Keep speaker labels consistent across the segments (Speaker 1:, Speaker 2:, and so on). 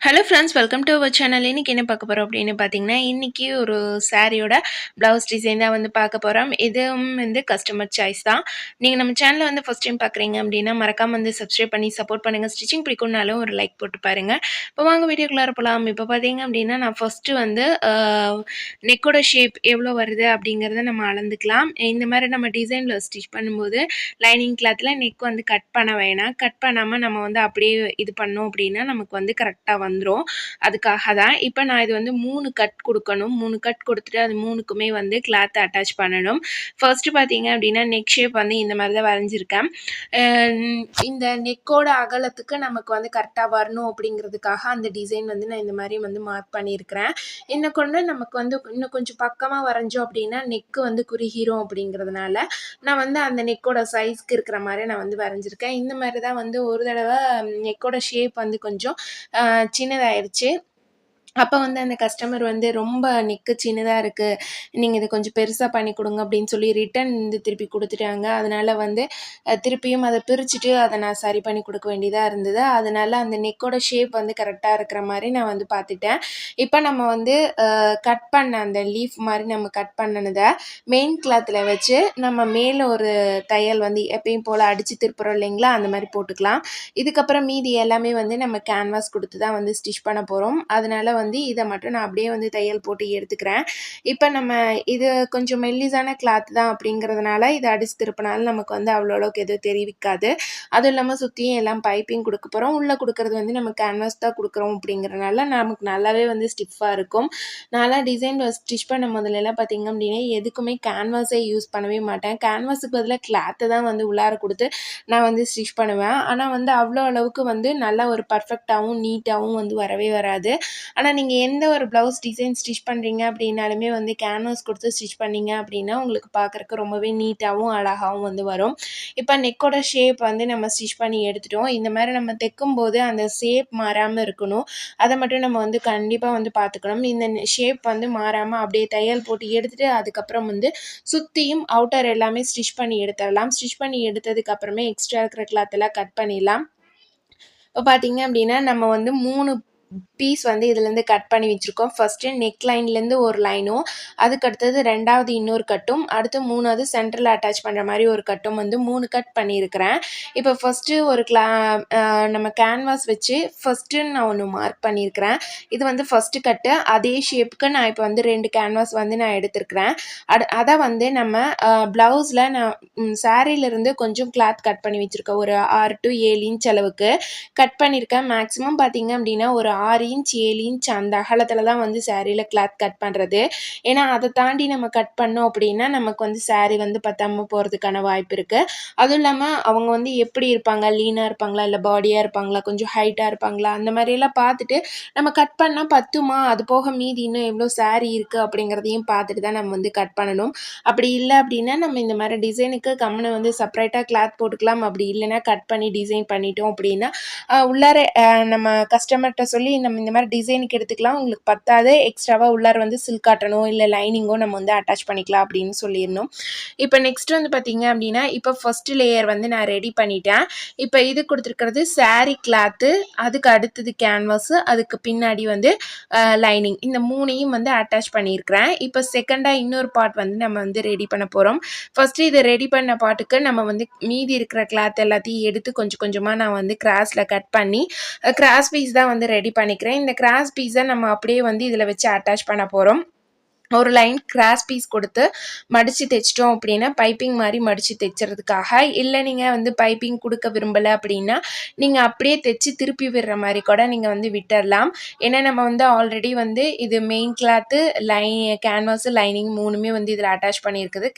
Speaker 1: Hello friends welcome to our channel இன்றைக்கி என்ன பார்க்க போகிறோம் அப்படின்னு பார்த்தீங்கன்னா இன்றைக்கி ஒரு சாரியோட ப்ளவுஸ் டிசைன் தான் வந்து பார்க்க போகிறோம் இதுவும் வந்து கஸ்டமர் சாய்ஸ் தான். நீங்கள் நம்ம சேனலில் வந்து ஃபஸ்ட் டைம் பார்க்குறீங்க அப்படின்னா மறக்காமல் வந்து சப்ஸ்கிரைப் பண்ணி சப்போர்ட் பண்ணுங்கள் ஸ்டிச்சிங் பிடிக்கும்னாலும் ஒரு லைக் போட்டு பாருங்கள் இப்போ வாங்க வீடியோக்குள்ளார போகலாம் இப்போ பார்த்தீங்க அப்படின்னா நான் ஃபஸ்ட்டு வந்து நெக்கோட ஷேப் எவ்வளோ வருது அப்படிங்கிறத நம்ம அளந்துக்கலாம். இந்த மாதிரி நம்ம டிசைனில் ஸ்டிச் பண்ணும்போது லைனிங் கிளாத்தில் நெக் வந்து கட் பண்ண வேணாம். கட் பண்ணாமல் நம்ம வந்து அப்படியே இது பண்ணோம் அப்படின்னா நமக்கு வந்து கரெக்டாக வந்துடும் அதுக்காக தான் இப்போ நான் இது வந்து மூணு கட் கொடுக்கணும். மூணு கட் கொடுத்துட்டு அது மூணுக்குமே வந்து கிளாத்தை அட்டாச் பண்ணணும். ஃபர்ஸ்ட்டு பார்த்தீங்க அப்படின்னா நெக் ஷேப் வந்து இந்த மாதிரி தான் வரைஞ்சிருக்கேன். இந்த நெக்கோட அகலத்துக்கு நமக்கு வந்து கரெக்டாக வரணும் அப்படிங்கிறதுக்காக அந்த டிசைன் வந்து நான் இந்த மாதிரி வந்து மார்க் பண்ணியிருக்கிறேன். இன்னும் கொண்டு நமக்கு வந்து இன்னும் கொஞ்சம் பக்கமாக வரைஞ்சோம் அப்படின்னா நெக்கு வந்து குறுகிரும் அப்படிங்கிறதுனால நான் வந்து அந்த நெக்கோட சைஸ்க்கு இருக்கிற மாதிரி நான் வந்து வரைஞ்சிருக்கேன். இந்த மாதிரி தான் வந்து ஒரு தடவை நெக்கோட ஷேப் வந்து கொஞ்சம் சின்னதாயிருச்சு. அப்போ வந்து அந்த கஸ்டமர் வந்து ரொம்ப நெக்கு சின்னதாக இருக்குது நீங்கள் இதை கொஞ்சம் பெருசாக பண்ணி கொடுங்க அப்படின்னு சொல்லி ரிட்டன் வந்து திருப்பி கொடுத்துட்டாங்க. அதனால் வந்து திருப்பியும் அதை பிரிச்சுட்டு அதை நான் சரி பண்ணி கொடுக்க வேண்டியதாக இருந்தது. அதனால் அந்த நெக்கோட ஷேப் வந்து கரெக்டாக இருக்கிற மாதிரி நான் வந்து பார்த்துட்டேன். இப்போ நம்ம வந்து கட் பண்ண அந்த லீஃப் மாதிரி நம்ம கட் பண்ணினதை மெயின் கிளாத்தில் வச்சு நம்ம மேலே ஒரு தையல் வந்து எப்பயும் போல் அடித்து திருப்புறோம் இல்லைங்களா? அந்த மாதிரி போட்டுக்கலாம். இதுக்கப்புறம் மீதி எல்லாமே வந்து நம்ம கேன்வாஸ் கொடுத்து தான் வந்து ஸ்டிச் பண்ண போகிறோம் அதனால் வந்து வந்து இதை மட்டும் நான் அப்படியே வந்து தையல் போட்டு எடுத்துக்கிறேன். இப்போ நம்ம இது கொஞ்சம் மெல்லிசான கிளாத் தான் அப்படிங்கிறதுனால இதை அடிச்சு திருப்பினாலும் நமக்கு வந்து அவ்வளோ அளவுக்கு எதுவும் தெரிவிக்காது. அதுவும் இல்லாமல் சுற்றியும் எல்லாம் பைப்பிங் கொடுக்க போகிறோம் உள்ளே கொடுக்குறது வந்து நம்ம கேன்வாஸ் தான் கொடுக்குறோம் அப்படிங்கிறனால நமக்கு நல்லாவே வந்து ஸ்டிஃபாக இருக்கும். நான்லாம் டிசைன் ஸ்டிச் பண்ண முதல்லலாம் பார்த்திங்க அப்படின்னா எதுக்குமே கேன்வாஸே யூஸ் பண்ணவே மாட்டேன். கேன்வாஸுக்கு பதிலாக கிளாத்தை தான் வந்து உள்ளார கொடுத்து நான் வந்து ஸ்டிச் பண்ணுவேன். ஆனால் வந்து அவ்வளோ அளவுக்கு வந்து நல்லா ஒரு பர்ஃபெக்டாகவும் நீட்டாகவும் வந்து வரவே வராது. ஆனால் நீங்கள் எந்த ஒரு ப்ளவுஸ் டிசைன் ஸ்டிச் பண்ணுறீங்க அப்படின்னாலுமே வந்து கேன்வாஸ் கொடுத்து ஸ்டிச் பண்ணிங்க அப்படின்னா உங்களுக்கு பார்க்குறக்கு ரொம்பவே நீட்டாகவும் அழகாகவும் வந்து வரும். இப்போ நெக்கோட ஷேப் வந்து நம்ம ஸ்டிச் பண்ணி எடுத்துட்டோம். இந்த மாதிரி நம்ம தைக்கும்போது அந்த ஷேப் மாறாமல் இருக்கணும். அதை மட்டும் நம்ம வந்து கண்டிப்பாக வந்து பார்த்துக்கணும். இந்த ஷேப் வந்து மாறாமல் அப்படியே தையல் போட்டு எடுத்துகிட்டு அதுக்கப்புறம் வந்து சுற்றியும் அவுட்டர் எல்லாமே ஸ்டிச் பண்ணி எடுத்துடலாம். ஸ்டிச் பண்ணி எடுத்ததுக்கப்புறமே எக்ஸ்ட்ரா இருக்கிற கிளாத்தெல்லாம் கட் பண்ணிடலாம். இப்போ பார்த்தீங்க அப்படின்னா நம்ம வந்து மூணு பீஸ் வந்து இதுலேருந்து கட் பண்ணி வச்சுருக்கோம். ஃபஸ்ட்டு நெக் லைன்லேருந்து ஒரு லைனும் அதுக்கு அடுத்தது ரெண்டாவது இன்னொரு கட்டும் அடுத்து மூணாவது சென்டரில் அட்டாச் பண்ணுற மாதிரி ஒரு கட்டும் வந்து மூணு கட் பண்ணியிருக்கிறேன் இப்போ ஃபஸ்ட்டு ஒரு கிளா நம்ம கேன்வாஸ் வச்சு ஃபஸ்ட்டு நான் ஒன்று மார்க் பண்ணியிருக்கிறேன் இது வந்து ஃபஸ்ட்டு கட்டு அதே ஷேப்புக்கு நான் இப்போ வந்து ரெண்டு கேன்வாஸ் வந்து நான் எடுத்திருக்கிறேன். அட் அதை வந்து நம்ம ப்ளவுஸில் நான் சாரீலேருந்து கொஞ்சம் கிளாத் கட் பண்ணி வச்சுருக்கேன். ஒரு ஆறு டு ஏழு இன்ச் அளவுக்கு கட் பண்ணியிருக்கேன் மேக்ஸிமம் பார்த்திங்க அப்படின்னா ஒரு ஆறு இன்ச் ஏழு இன்ச் அந்த அகலத்தில் தான் வந்து சேரீயில் கிளாத் கட் பண்ணுறது ஏன்னா அதை தாண்டி நம்ம கட் பண்ணோம் அப்படின்னா நமக்கு வந்து சேரீ வந்து பத்தாமல் போகிறதுக்கான வாய்ப்பு இருக்குது அதுவும் இல்லாமல் அவங்க வந்து எப்படி இருப்பாங்க? லீனாக இருப்பாங்களா? இல்லை பாடியாக இருப்பாங்களா? கொஞ்சம் ஹைட்டாக இருப்பாங்களா? அந்த மாதிரியெல்லாம் பார்த்துட்டு நம்ம கட் பண்ணால் பத்துமா? அது போக மீதி இன்னும் எவ்வளோ சேரீ இருக்குது அப்படிங்கிறதையும் பார்த்துட்டு தான் நம்ம வந்து கட் பண்ணணும். அப்படி இல்லை அப்படின்னா நம்ம இந்த மாதிரி டிசைனுக்கு கம்மனை வந்து செப்பரேட்டாக கிளாத் போட்டுக்கலாம். அப்படி இல்லைன்னா கட் பண்ணி டிசைன் பண்ணிட்டோம் அப்படின்னா உள்ளார நம்ம கஸ்டமர்கிட்ட சொல்லி சொல்லி நம்ம இந்த மாதிரி டிசைனுக்கு எடுத்துக்கலாம். உங்களுக்கு பத்தாது. எக்ஸ்ட்ராவாக உள்ளார வந்து சில்க் காட்டணும். இல்லை லைனிங்கோ நம்ம வந்து அட்டாச் பண்ணிக்கலாம் அப்படின்னு சொல்லியிருந்தோம். இப்போ நெக்ஸ்ட் வந்து பார்த்தீங்க அப்படின்னா இப்போ ஃபஸ்ட்டு லேயர் வந்து நான் ரெடி பண்ணிட்டேன். இப்போ இது கொடுத்துருக்கிறது சாரீ கிளாத்து அதுக்கு அடுத்தது கேன்வாஸு அதுக்கு பின்னாடி வந்து லைனிங் இந்த மூணையும் வந்து அட்டாச் பண்ணியிருக்கிறேன். இப்போ செகண்டாக இன்னொரு பார்ட் வந்து நம்ம வந்து ரெடி பண்ண போகிறோம் ஃபஸ்ட்டு இதை ரெடி பண்ண பாட்டுக்கு நம்ம வந்து மீதி இருக்கிற கிளாத் எல்லாத்தையும் எடுத்து கொஞ்சம் கொஞ்சமாக நான் வந்து கிராஸில் கட் பண்ணி கிராஸ் பீஸ் தான் வந்து ரெடி பண்ணிக்கிறேன். இந்த கிராஸ் பீஸை நம்ம அப்படியே வந்து இதில் வச்சு அட்டாச் பண்ண போகிறோம் ஒரு லைன் கிராஸ் பீஸ் கொடுத்து மடித்து தைச்சிட்டோம் அப்படின்னா பைப்பிங் மாதிரி மடித்து தைச்சறதுக்காக இல்லை நீங்கள் வந்து பைப்பிங் கொடுக்க விரும்பலை அப்படின்னா நீங்கள் அப்படியே தைச்சி திருப்பி விடுற மாதிரி கூட நீங்கள் வந்து விட்டுடலாம் ஏன்னா நம்ம வந்து ஆல்ரெடி வந்து இது main cloth line canvas lining மூணுமே வந்து இதில் அட்டாச் பண்ணியிருக்குது.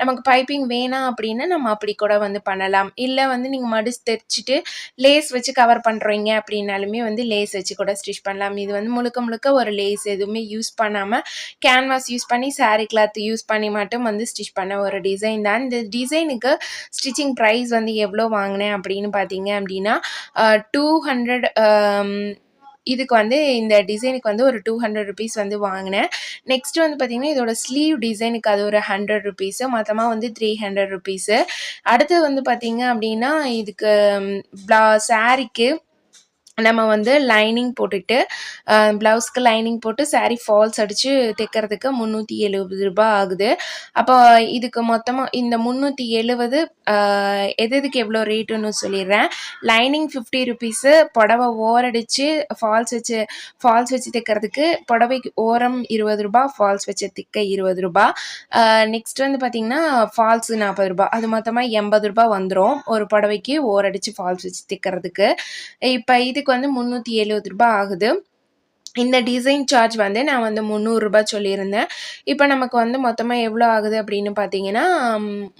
Speaker 1: நமக்கு பைப்பிங் வேணாம் அப்படின்னா நம்ம அப்படி கூட வந்து பண்ணலாம். இல்லை வந்து நீங்கள் மடிச்சு தைச்சிட்டு லேஸ் வச்சு கவர் பண்ணுறீங்க அப்படின்னாலுமே வந்து லேஸ் வச்சு கூட ஸ்டிச் பண்ணலாம். இது வந்து முழுக்க முழுக்க ஒரு லேஸ் எதுவுமே யூஸ் பண்ணாமல் கேன்வாஸ் கேன்வாஸ் யூஸ் பண்ணி சாரீ கிளாத் யூஸ் பண்ணி மட்டும் வந்து ஸ்டிச் பண்ண ஒரு டிசைன் தான். இந்த டிசைனுக்கு ஸ்டிச்சிங் ப்ரைஸ் வந்து எவ்வளோ வாங்கினேன் அப்படின்னு பார்த்தீங்க அப்படின்னா டூ ஹண்ட்ரட் இதுக்கு வந்து இந்த டிசைனுக்கு வந்து ஒரு டூ ஹண்ட்ரட் ருபீஸ் வந்து வாங்கினேன். நெக்ஸ்ட் வந்து பார்த்திங்கன்னா இதோட ஸ்லீவ் டிசைனுக்கு அது ஒரு ஹண்ட்ரட் ருபீஸு மொத்தமாக வந்து த்ரீ ஹண்ட்ரட் ருபீஸு அடுத்து வந்து பார்த்திங்க அப்படின்னா இதுக்கு ப்ளா சாரிக்கு நம்ம வந்து லைனிங் போட்டுட்டு ப்ளவுஸ்க்கு லைனிங் போட்டு saree ஃபால்ஸ் அடித்து தைக்கிறதுக்கு முந்நூற்றி எழுபது ரூபாய் ஆகுது. அப்போ இதுக்கு மொத்தமாக இந்த முந்நூற்றி எழுபது எது எதுக்கு எவ்வளோ ரேட்டுன்னு சொல்லிடுறேன். லைனிங் ஃபிஃப்டி ருபீஸு புடவை ஓரடிச்சு ஃபால்ஸ் வச்சு ஃபால்ஸ் வச்சு தைக்கிறதுக்கு புடவைக்கு ஓரம் இருபது ரூபா ஃபால்ஸ் வச்சு திக்க இருபது ரூபா. நெக்ஸ்ட் வந்து பார்த்திங்கன்னா ஃபால்ஸு நாற்பது ரூபா. அது மொத்தமாக எண்பது ரூபா வந்துடும் ஒரு புடவைக்கு ஓரடிச்சு ஃபால்ஸ் வச்சு தைக்கிறதுக்கு. இப்போ இதுக்கு வந்து முந்நூற்றி எழுபது ரூபா ஆகுது. இந்த டிசைன் சார்ஜ் வந்து நான் வந்து முந்நூறுரூபா சொல்லியிருந்தேன். இப்போ நமக்கு வந்து மொத்தமாக எவ்வளோ ஆகுது அப்படின்னு பார்த்தீங்கன்னா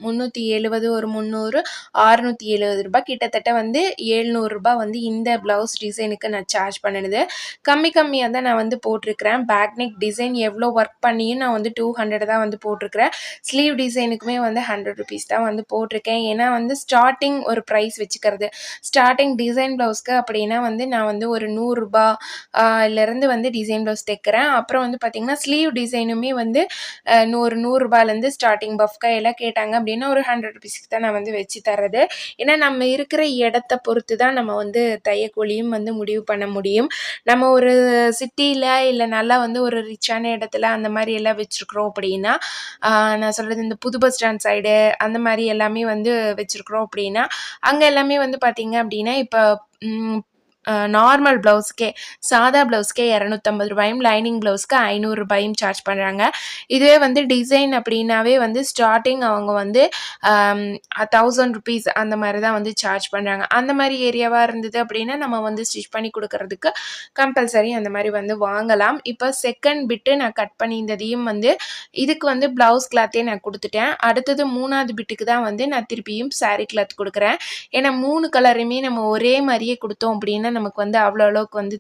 Speaker 1: முந்நூற்றி எழுபது ஒரு முந்நூறு ஆறுநூற்றி எழுபது ரூபாய். கிட்டத்தட்ட வந்து ஏழ்நூறுரூபா வந்து இந்த ப்ளவுஸ் டிசைனுக்கு நான் சார்ஜ் பண்ணிடுது கம்மி கம்மியாக தான் நான் வந்து போட்டிருக்கிறேன். பேக் நெக் டிசைன் எவ்வளோ ஒர்க் பண்ணியும் நான் வந்து டூ ஹண்ட்ரட் தான் வந்து போட்டிருக்கிறேன். ஸ்லீவ் டிசைனுக்குமே வந்து ஹண்ட்ரட் ருபீஸ் தான் வந்து போட்டிருக்கேன். ஏன்னா வந்து ஸ்டார்டிங் ஒரு ப்ரைஸ் வச்சுக்கிறது. ஸ்டார்டிங் டிசைன் ப்ளவுஸ்க்கு அப்படின்னா வந்து நான் வந்து ஒரு நூறுரூபா இருந்து வந்து டிசைன் ப்ளவுஸ் தைக்கிறேன் அப்புறம் வந்து பார்த்திங்கன்னா ஸ்லீவ் டிசைனுமே வந்து நூறு நூறுரூபாலேருந்து ஸ்டார்டிங் பஃப் கையெல்லாம் கேட்டாங்க. அப்படின்னா ஒரு ஹண்ட்ரட் ருபீஸ்க்கு தான் நான் வந்து வச்சு தர்றது. ஏன்னா நம்ம இருக்கிற இடத்த பொறுத்து தான் நம்ம வந்து தையக்கூலியும் வந்து முடிவு பண்ண முடியும். நம்ம ஒரு சிட்டியில் இல்லை நல்லா வந்து ஒரு ரிச்சான இடத்துல அந்த மாதிரி எல்லாம் வச்சுருக்குறோம் அப்படின்னா நான் சொல்கிறது இந்த புது பஸ் ஸ்டாண்ட் சைடு அந்த மாதிரி எல்லாமே வந்து வச்சுருக்குறோம் அப்படின்னா அங்கே எல்லாமே வந்து பார்த்திங்க அப்படின்னா இப்போ நார்மல் ப்ளவுஸ்க்கே சாதா ப்ளவுஸ்க்கே இரநூத்தம்பது ரூபாயும் லைனிங் ப்ளவுஸ்க்கு ஐநூறுரூபாயும் சார்ஜ் பண்ணுறாங்க இதுவே வந்து டிசைன் அப்படின்னாவே வந்து ஸ்டார்டிங் அவங்க வந்து தௌசண்ட் ருபீஸ் அந்த மாதிரி தான் வந்து சார்ஜ் பண்ணுறாங்க அந்த மாதிரி ஏரியாவாக இருந்தது அப்படின்னா நம்ம வந்து ஸ்டிச் பண்ணி கொடுக்கறதுக்கு கம்பல்சரி அந்த மாதிரி வந்து வாங்கலாம். இப்போ செகண்ட் பிட்டு நான் கட் பண்ணியிருந்ததையும் வந்து இதுக்கு வந்து ப்ளவுஸ் கிளாத்தே நான் கொடுத்துட்டேன். அடுத்தது மூணாவது பிட்டுக்கு தான் வந்து நான் திருப்பியும் சாரீ கிளாத் கொடுக்குறேன். ஏன்னா மூணு கலருமே நம்ம ஒரே மாதிரியே கொடுத்தோம் அப்படின்னா நமக்கு வந்து அவ்வளோ அளவுக்கு வந்து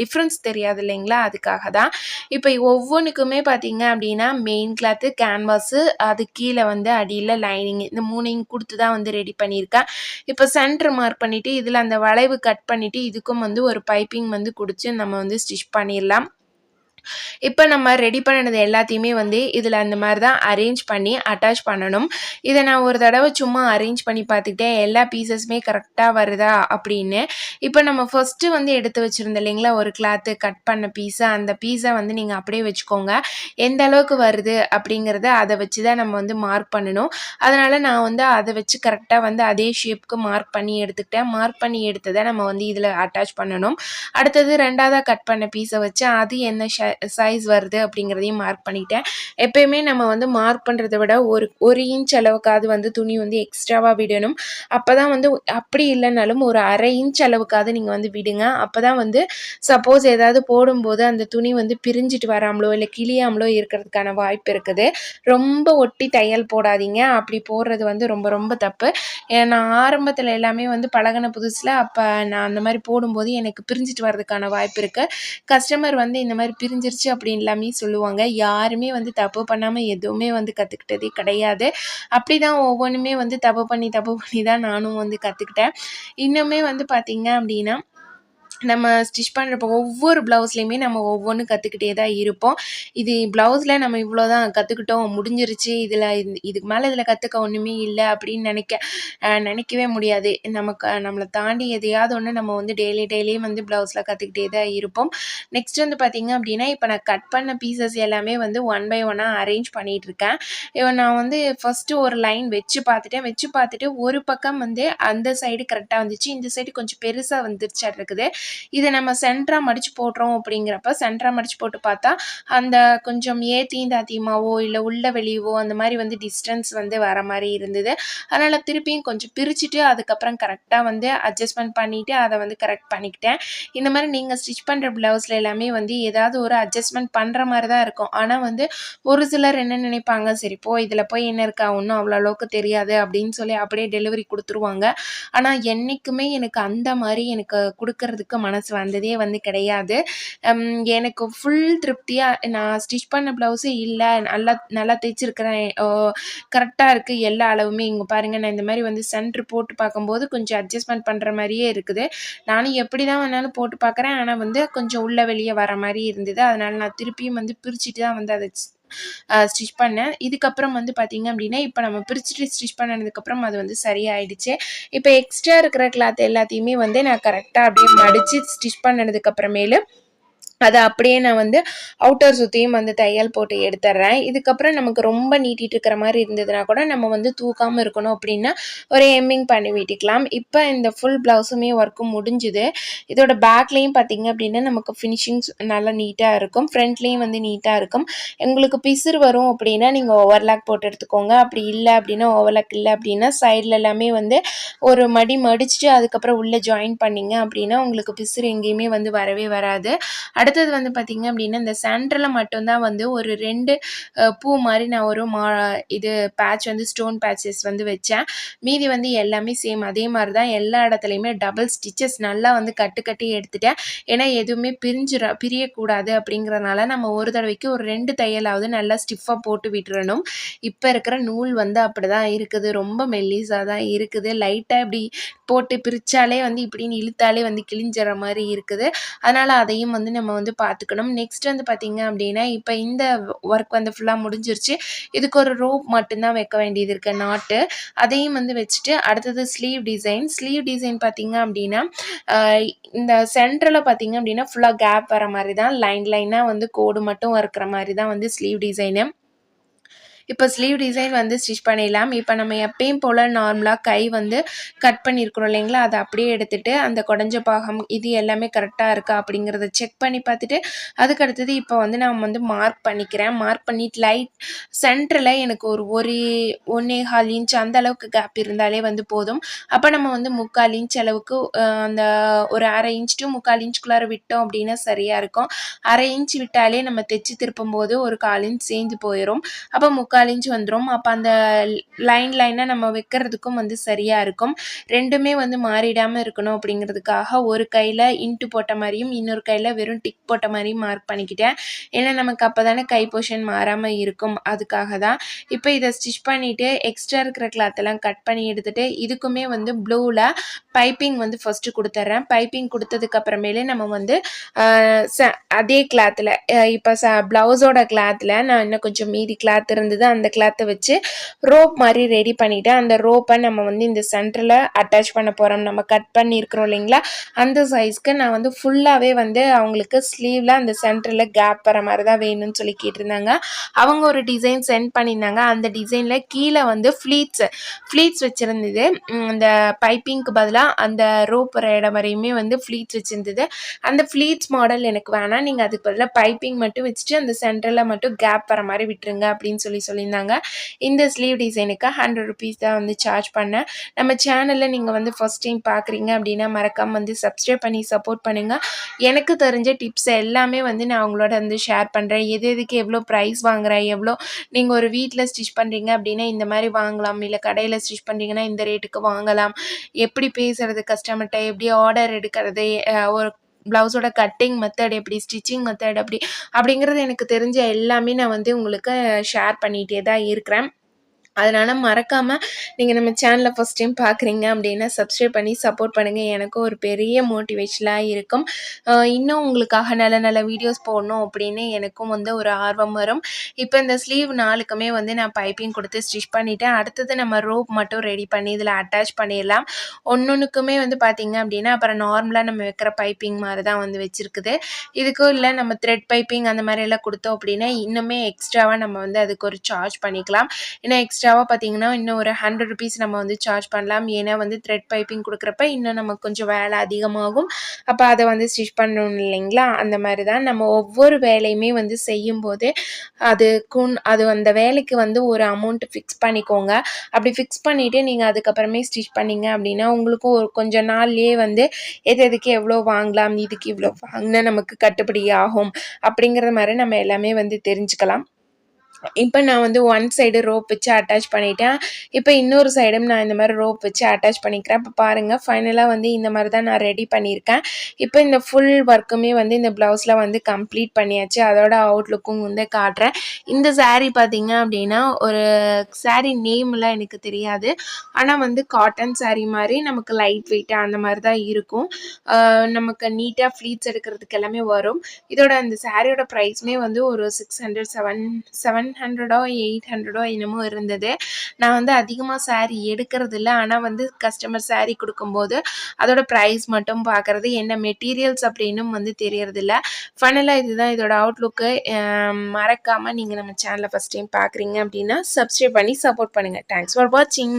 Speaker 1: டிஃப்ரென்ஸ் தெரியாது இல்லைங்களா? அதுக்காக தான். இப்போ ஒவ்வொன்றுக்குமே பார்த்தீங்க அப்படின்னா மெயின் கிளாத்து கேன்வாஸு அது கீழே வந்து அடியில் லைனிங் இந்த மூணையும் கொடுத்து தான் வந்து ரெடி பண்ணியிருக்கேன் இப்போ சென்டர் மார்க் பண்ணிவிட்டு இதில் அந்த வளைவு கட் பண்ணிவிட்டு இதுக்கும் வந்து ஒரு பைப்பிங் வந்து கொடுத்து நம்ம வந்து ஸ்டிச் பண்ணிடலாம். இப்போ நம்ம ரெடி பண்ணினது எல்லாத்தையுமே வந்து இதில் அந்த மாதிரி தான் அரேஞ்ச் பண்ணி அட்டாச் பண்ணணும். இதை நான் ஒரு தடவை சும்மா அரேஞ்ச் பண்ணி பார்த்துக்கிட்டேன் எல்லா பீசஸுமே கரெக்டாக வருதா அப்படின்னு. இப்போ நம்ம ஃபஸ்ட்டு வந்து எடுத்து வச்சுருந்த இல்லைங்களா ஒரு கிளாத்து கட் பண்ண பீஸை அந்த பீஸை வந்து நீங்கள் அப்படியே வச்சுக்கோங்க. எந்த அளவுக்கு வருது அப்படிங்கிறத அதை வச்சு தான் நம்ம வந்து மார்க் பண்ணணும். அதனால் நான் வந்து அதை வச்சு கரெக்டாக வந்து அதே ஷேப்புக்கு மார்க் பண்ணி எடுத்துக்கிட்டேன். மார்க் பண்ணி எடுத்ததை நம்ம வந்து இதில் அட்டாச் பண்ணணும். அடுத்தது ரெண்டாவதாக கட் பண்ண பீஸை வச்சு அது என்ன ஷ சைஸ் வருது அப்படிங்கிறதையும் மார்க் பண்ணிட்டேன். எப்பயுமே நம்ம வந்து மார்க் பண்ணுறத விட ஒரு ஒரு இன்ச் அளவுக்காவது வந்து துணி வந்து எக்ஸ்ட்ராவாக விடணும். அப்போ தான் வந்து அப்படி இல்லைனாலும் ஒரு அரை இன்ச் அளவுக்காவது நீங்கள் வந்து விடுங்க. அப்போ தான் வந்து சப்போஸ் ஏதாவது போடும்போது அந்த துணி வந்து பிரிஞ்சிட்டு வராமலோ இல்லை கிளியாமலோ இருக்கிறதுக்கான வாய்ப்பு இருக்குது. ரொம்ப ஒட்டி தையல் போடாதீங்க. அப்படி போடுறது வந்து ரொம்ப ரொம்ப தப்பு. நான் ஆரம்பத்தில் எல்லாமே வந்து பழகின புதுசில் அப்போ நான் அந்த மாதிரி போடும்போது எனக்கு பிரிஞ்சிட்டு வர்றதுக்கான வாய்ப்பு இருக்குது கஸ்டமர் வந்து இந்த மாதிரி பிரிஞ்சு பிரிஞ்சிருச்சு அப்படின்லாமே சொல்லுவாங்க. யாருமே வந்து தப்பு பண்ணாமல் எதுவுமே வந்து கற்றுக்கிட்டதே கிடையாது. அப்படி தான் ஒவ்வொன்றுமே வந்து தப்பு பண்ணி தப்பு பண்ணி தான் நானும் வந்து கற்றுக்கிட்டேன் இன்னுமே வந்து பார்த்திங்க அப்படின்னா நம்ம ஸ்டிச் பண்ணுறப்போ ஒவ்வொரு ப்ளவுஸ்லேயுமே நம்ம ஒவ்வொன்றும் கற்றுக்கிட்டே தான் இருப்போம். இது ப்ளவுஸில் நம்ம இவ்வளோ தான் கற்றுக்கிட்டோம் முடிஞ்சிருச்சு. இதில் இதுக்கு மேலே இதில் கற்றுக்க ஒன்றுமே இல்லை அப்படின்னு நினைக்க நினைக்கவே முடியாது. நமக்கு நம்மளை தாண்டி எதையாவது ஒன்று நம்ம வந்து டெய்லி டெய்லியும் வந்து ப்ளவுஸில் கற்றுக்கிட்டே தான் இருப்போம். நெக்ஸ்ட் வந்து பார்த்திங்க அப்படின்னா இப்போ நான் கட் பண்ண பீசஸ் எல்லாமே வந்து ஒன் பை ஒன்னாக அரேஞ்ச் பண்ணிகிட்ருக்கேன் நான் வந்து ஃபஸ்ட்டு ஒரு லைன் வச்சு பார்த்துட்டேன். வச்சு பார்த்துட்டு ஒரு பக்கம் வந்து அந்த சைடு கரெக்டாக வந்துச்சு. இந்த சைடு கொஞ்சம் பெருசாக வந்துருச்சா இருக்குது. இதை நம்ம சென்டராக மடித்து போடுறோம் அப்படிங்கிறப்ப சென்டராக மடித்து போட்டு பார்த்தா அந்த கொஞ்சம் ஏத்தியும் தாத்தியமாவோ இல்லை உள்ள வெளியவோ அந்த மாதிரி வந்து டிஸ்டன்ஸ் வந்து வர மாதிரி இருந்தது. அதனால் திருப்பியும் கொஞ்சம் பிரிச்சுட்டு அதுக்கப்புறம் கரெக்டாக வந்து அட்ஜஸ்ட்மெண்ட் பண்ணிவிட்டு அதை வந்து கரெக்ட் பண்ணிக்கிட்டேன். இந்த மாதிரி நீங்கள் ஸ்டிச் பண்ணுற ப்ளவுஸில் எல்லாமே வந்து ஏதாவது ஒரு அட்ஜஸ்ட்மெண்ட் பண்ணுற மாதிரி தான் இருக்கும். ஆனால் வந்து ஒரு சிலர் என்ன நினைப்பாங்க? சரி போ இதில் போய் என்ன இருக்கா? ஒன்றும் அவ்வளோ அளவுக்கு தெரியாது அப்படின்னு சொல்லி அப்படியே டெலிவரி கொடுத்துருவாங்க. ஆனால் என்றைக்குமே எனக்கு அந்த மாதிரி எனக்கு கொடுக்கறதுக்கு மனசு வந்ததே வந்து கிடையாது. எனக்கு ஃபுல் திருப்தியாக நான் ஸ்டிச் பண்ண ப்ளவுஸு இல்லை. நல்லா நல்லா தைச்சிருக்கிறேன் கரெக்டாக இருக்குது எல்லா அளவுமே. இங்கே பாருங்கள் நான் இந்த மாதிரி வந்து சென்ட்ரு போட்டு பார்க்கும்போது கொஞ்சம் அட்ஜஸ்ட்மெண்ட் பண்ணுற மாதிரியே இருக்குது. நானும் எப்படி தான் வேணாலும் போட்டு பார்க்குறேன். ஆனால் வந்து கொஞ்சம் உள்ளே வெளியே வர மாதிரி இருந்தது. அதனால் நான் திருப்பியும் வந்து பிரிச்சுட்டு தான் வந்து அதை ஸ்டிச் பண்ணேன். இதுக்கப்புறம் வந்து பார்த்திங்க அப்படின்னா இப்போ நம்ம பிரிச்சுட்டு ஸ்டிச் பண்ணதுக்கப்புறம் அது வந்து சரியாயிடுச்சு. இப்போ எக்ஸ்ட்ரா இருக்கிற கிளாத் எல்லாத்தையுமே வந்து நான் கரெக்டாக அப்படியே மடித்து ஸ்டிச் பண்ணதுக்கப்புறமேலு அதை அப்படியே நான் வந்து அவுட்டர் சுற்றியும் வந்து தையல் போட்டு எடுத்துட்றேன் இதுக்கப்புறம் நமக்கு ரொம்ப நீட்டிட்டு இருக்கிற மாதிரி இருந்ததுன்னா கூட நம்ம வந்து தூக்காமல் இருக்கணும் அப்படின்னா ஒரு எம்மிங் பண்ணி விட்டுக்கலாம். இப்போ இந்த ஃபுல் ப்ளவுஸுமே ஒர்க்கும் முடிஞ்சுது. இதோட பேக்லேயும் பார்த்தீங்க அப்படின்னா நமக்கு ஃபினிஷிங்ஸ் நல்லா நீட்டாக இருக்கும். ஃப்ரண்ட்லேயும் வந்து நீட்டாக இருக்கும். உங்களுக்கு பிசுறு வரும் அப்படின்னா நீங்கள் ஓவர்லாக் போட்டு எடுத்துக்கோங்க. அப்படி இல்லை அப்படின்னா ஓவர்லாக் இல்லை அப்படின்னா சைடில் எல்லாமே வந்து ஒரு மடி மடிச்சுட்டு அதுக்கப்புறம் உள்ளே ஜாயின் பண்ணிங்க அப்படின்னா உங்களுக்கு பிசுறு எங்கேயுமே வந்து வரவே வராது. அடுத்து அடுத்தது வந்து பார்த்திங்க அப்படின்னா இந்த சென்டரில் மட்டும்தான் வந்து ஒரு ரெண்டு பூ மாதிரி நான் ஒரு மா இது பேட்ச் வந்து ஸ்டோன் பேட்சஸ் வந்து வச்சேன். மீதி வந்து எல்லாமே சேம் அதே மாதிரி தான் எல்லா இடத்துலையுமே டபுள் ஸ்டிச்சஸ் நல்லா வந்து கட்டு கட்டி எடுத்துட்டேன். ஏன்னா எதுவுமே பிரிஞ்சிட பிரியக்கூடாது அப்படிங்கிறனால நம்ம ஒரு தடவைக்கு ஒரு ரெண்டு தையலாவது நல்லா ஸ்டிஃபாக போட்டு விட்டுறணும். இப்போ இருக்கிற நூல் வந்து அப்படி தான் இருக்குது. ரொம்ப மெல்லிஸாக தான் இருக்குது. லைட்டாக இப்படி போட்டு பிரித்தாலே வந்து இப்படின்னு இழுத்தாலே வந்து கிழிஞ்சிற மாதிரி இருக்குது. அதனால் அதையும் வந்து நம்ம வந்து பார்த்துக்கணும் நெக்ஸ்ட் வந்து பார்த்திங்க அப்படின்னா இப்போ இந்த ஒர்க் வந்து ஃபுல்லாக முடிஞ்சிருச்சு. இதுக்கு ஒரு ரோப் மட்டும்தான் வைக்க வேண்டியது இருக்குது நாட்டு. அதையும் வந்து வச்சுட்டு அடுத்தது ஸ்லீவ் டிசைன் ஸ்லீவ் டிசைன் பார்த்திங்க அப்படின்னா இந்த சென்டரில் பார்த்திங்க அப்படின்னா ஃபுல்லாக கேப் வர மாதிரி தான் லைன் லைனாக வந்து கோடு மட்டும் இருக்கிற மாதிரி தான் வந்து ஸ்லீவ் டிசைனு இப்போ ஸ்லீவ் டிசைன் வந்து ஸ்டிச் பண்ணிடலாம். இப்போ நம்ம எப்பயும் போல் நார்மலாக கை வந்து கட் பண்ணியிருக்கிறோம் இல்லைங்களா? அதை அப்படியே எடுத்துகிட்டு அந்த குடஞ்ச பாகம் இது எல்லாமே கரெக்டாக இருக்கா அப்படிங்கிறத செக் பண்ணி பார்த்துட்டு அதுக்கு அடுத்தது இப்போ வந்து நான் வந்து மார்க் பண்ணிக்கிறேன். மார்க் பண்ணிட்டு லைட் சென்டரில் எனக்கு ஒரு ஒரு ஒன்றே ஹால் இன்ச் அந்த அளவுக்கு கேப் இருந்தாலே வந்து போதும். அப்போ நம்ம வந்து முக்கால் இன்ச் அளவுக்கு அந்த ஒரு அரை இன்ச் டு முக்கால் இன்ச்சுக்குள்ளார விட்டோம் அப்படின்னா சரியாக இருக்கும். அரை இன்ச் விட்டாலே நம்ம தைச்சி திருப்பும் போது ஒரு கால் இன்ச் சேர்ந்து போயிடும் அப்போ முக்கால் அழிஞ்சு வந்துடும் அப்போ அந்த லைன் லைனாக நம்ம வைக்கிறதுக்கும் வந்து சரியாக இருக்கும். ரெண்டுமே வந்து மாறிடாமல் இருக்கணும் அப்படிங்கிறதுக்காக ஒரு கையில் இன்ட்டு போட்ட மாதிரியும் இன்னொரு கையில் வெறும் டிக் போட்ட மாதிரியும் மார்க் பண்ணிக்கிட்டேன். ஏன்னா நமக்கு அப்போ தானே கை போர்ஷன் மாறாமல் இருக்கும். அதுக்காக தான். இப்போ இதை ஸ்டிச் பண்ணிவிட்டு எக்ஸ்ட்ரா இருக்கிற கிளாத்தெல்லாம் கட் பண்ணி எடுத்துகிட்டு இதுக்குமே வந்து ப்ளூவில் பைப்பிங் வந்து ஃபஸ்ட்டு கொடுத்துட்றேன். பைப்பிங் கொடுத்ததுக்கப்புறமேலே நம்ம வந்து அதே கிளாத்தில் இப்போ ச ப்ளவுஸோட கிளாத்தில் நான் இன்னும் கொஞ்சம் மீதி கிளாத் இருந்தது அந்த கிளாத்தை வச்சு ரோப் மாதிரி ரெடி பண்ணிவிட்டு அந்த ரோப்பை நம்ம வந்து இந்த சென்டரில் அட்டாச் பண்ண போகிறோம் நம்ம கட் பண்ணியிருக்கிறோம் இல்லைங்களா? அந்த சைஸ்க்கு நான் வந்து ஃபுல்லாகவே வந்து அவங்களுக்கு ஸ்லீவில் அந்த சென்டரில் கேப் வர மாதிரி தான் வேணும்னு சொல்லி கேட்டிருந்தாங்க. அவங்க ஒரு டிசைன் சென்ட் பண்ணியிருந்தாங்க. அந்த டிசைனில் கீழே வந்து ஃப்ளீட்ஸ் ஃப்ளீட்ஸ் வச்சுருந்தது. அந்த பைப்பிங்க்கு பதிலாக அந்த ரோப் வர இடம் வரையுமே வந்து ஃப்ளீட்ஸ் வச்சுருந்தது. அந்த ஃப்ளீட்ஸ் மாடல் எனக்கு வேணாம். நீங்கள் அதுக்கு பதிலாக பைப்பிங் மட்டும் வச்சுட்டு அந்த சென்டரில் மட்டும் கேப் வர மாதிரி விட்டுருங்க அப்படின்னு சொல்லி சொல்லி சொல்லியிருந்தாங்க. இந்த ஸ்லீவ் டிசைனுக்கு ஹண்ட்ரட் ருபீஸ் தான் வந்து சார்ஜ் பண்ணேன். நம்ம சேனலில் நீங்கள் வந்து ஃபஸ்ட் டைம் பார்க்குறீங்க அப்படின்னா மறக்காமல் வந்து சப்ஸ்கிரைப் பண்ணி சப்போர்ட் பண்ணுங்கள் எனக்கு தெரிஞ்ச டிப்ஸ் எல்லாமே வந்து நான் அவங்களோட வந்து ஷேர் பண்ணுறேன் எது எதுக்கு எவ்வளோ ப்ரைஸ் வாங்குறேன்? எவ்வளோ நீங்கள் ஒரு வீட்டில் ஸ்டிச் பண்ணுறீங்க அப்படின்னா இந்த மாதிரி வாங்கலாம். இல்லை கடையில் ஸ்டிச் பண்ணுறீங்கன்னா இந்த ரேட்டுக்கு வாங்கலாம். எப்படி பேசுகிறது கஸ்டமர்கிட்ட எப்படி ஆர்டர் எடுக்கிறது? ஒரு ப்ளவுஸோட கட்டிங் மெத்தட் எப்படி ஸ்டிச்சிங் மெத்தட் அப்படி அப்படிங்கிறது எனக்கு தெரிஞ்ச எல்லாமே நான் வந்து உங்களுக்கு ஷேர் பண்ணிகிட்டே தான் இருக்கிறேன். அதனால் மறக்காமல் நீங்கள் நம்ம சேனலில் ஃபஸ்ட் டைம் பார்க்குறீங்க அப்படின்னா சப்ஸ்கிரைப் பண்ணி சப்போர்ட் பண்ணுங்கள் எனக்கும் ஒரு பெரிய மோட்டிவேஷனாக இருக்கும். இன்னும் உங்களுக்காக நல்ல நல்ல வீடியோஸ் போடணும் அப்படின்னு எனக்கும் வந்து ஒரு ஆர்வம் வரும். இப்போ இந்த ஸ்லீவ் நாளுக்குமே வந்து நான் பைப்பிங் கொடுத்து ஸ்டிச் பண்ணிவிட்டேன் அடுத்தது நம்ம ரோப் மட்டும் ரெடி பண்ணி இதில் அட்டாச் பண்ணிடலாம். ஒன்றொன்றுக்குமே வந்து பார்த்திங்க அப்படின்னா அப்புறம் நார்மலாக நம்ம வைக்கிற பைப்பிங் மாதிரி தான் வந்து வச்சுருக்குது. இதுக்கும் இல்லை நம்ம த்ரெட் பைப்பிங் அந்த மாதிரியெல்லாம் கொடுத்தோம் அப்படின்னா இன்னுமே எக்ஸ்ட்ராவாக நம்ம வந்து அதுக்கு ஒரு சார்ஜ் பண்ணிக்கலாம். ஏன்னா எக்ஸ்ட்ரா எக்ஸ்ட்ராவாக பார்த்தீங்கன்னா இன்னும் ஒரு ஹண்ட்ரட் ருபீஸ் நம்ம வந்து சார்ஜ் பண்ணலாம். ஏன்னா வந்து த்ரெட் பைப்பிங் கொடுக்குறப்ப இன்னும் நமக்கு கொஞ்சம் வேலை அதிகமாகும். அப்போ அதை வந்து ஸ்டிச் பண்ணணும் இல்லைங்களா? அந்த மாதிரி தான் நம்ம ஒவ்வொரு வேலையுமே வந்து செய்யும்போது அது குன் அது அந்த வேலைக்கு வந்து ஒரு அமௌண்ட் ஃபிக்ஸ் பண்ணிக்கோங்க. அப்படி ஃபிக்ஸ் பண்ணிவிட்டு நீங்கள் அதுக்கப்புறமே ஸ்டிச் பண்ணிங்க அப்படின்னா உங்களுக்கும் ஒரு கொஞ்சம் நாள்லேயே வந்து எது எதுக்கு எவ்வளோ வாங்கலாம் இதுக்கு இவ்வளோ வாங்கினா நமக்கு கட்டுப்படி ஆகும் அப்படிங்கிற மாதிரி நம்ம எல்லாமே வந்து தெரிஞ்சுக்கலாம். இப்போ நான் வந்து ஒன் சைடு ரோப் வச்சு அட்டாச் பண்ணிட்டேன். இப்போ இன்னொரு சைடும் நான் இந்த மாதிரி ரோப் வச்சு அட்டாச் பண்ணிக்கிறேன். இப்போ பாருங்கள் ஃபைனலாக வந்து இந்த மாதிரி தான் நான் ரெடி பண்ணியிருக்கேன். இப்போ இந்த ஃபுல் ஒர்க்குமே வந்து இந்த ப்ளவுஸில் வந்து கம்ப்ளீட் பண்ணியாச்சு. அதோட அவுட்லுக்கும் வந்து காட்டுறேன். இந்த சாரீ பார்த்தீங்க அப்படின்னா ஒரு சாரீ நேம்லாம் எனக்கு தெரியாது. ஆனால் வந்து காட்டன் சாரீ மாதிரி நமக்கு லைட் வெயிட்டாக அந்த மாதிரி தான் இருக்கும். நமக்கு நீட்டாக ஃப்ளீட்ஸ் எடுக்கிறதுக்கு எல்லாமே வரும். இதோட அந்த சாரியோட ப்ரைஸ்மே வந்து ஒரு சிக்ஸ் ஹண்ட்ரட் செவன் செவன் ஹண்ட்ரடோ எயிட் ஹண்ட்ரடோ என்னமோ இருந்தது. நான் வந்து அதிகமாக சாரீ எடுக்கிறது இல்லை ஆனால் வந்து கஸ்டமர் சாரீ கொடுக்கும்போது அதோட ப்ரைஸ் மட்டும் பார்க்குறது என்ன மெட்டீரியல்ஸ் அப்படின்னும் வந்து தெரியறதில்ல. ஃபைனலாக இதுதான் இதோட அவுட்லுக்கு மறக்காமல் நீங்கள் நம்ம சேனலை ஃபஸ்ட் டைம் பார்க்குறீங்க அப்படின்னா சப்ஸ்கிரைப் பண்ணி சப்போர்ட் பண்ணுங்கள் தேங்க்ஸ் ஃபார் வாட்சிங்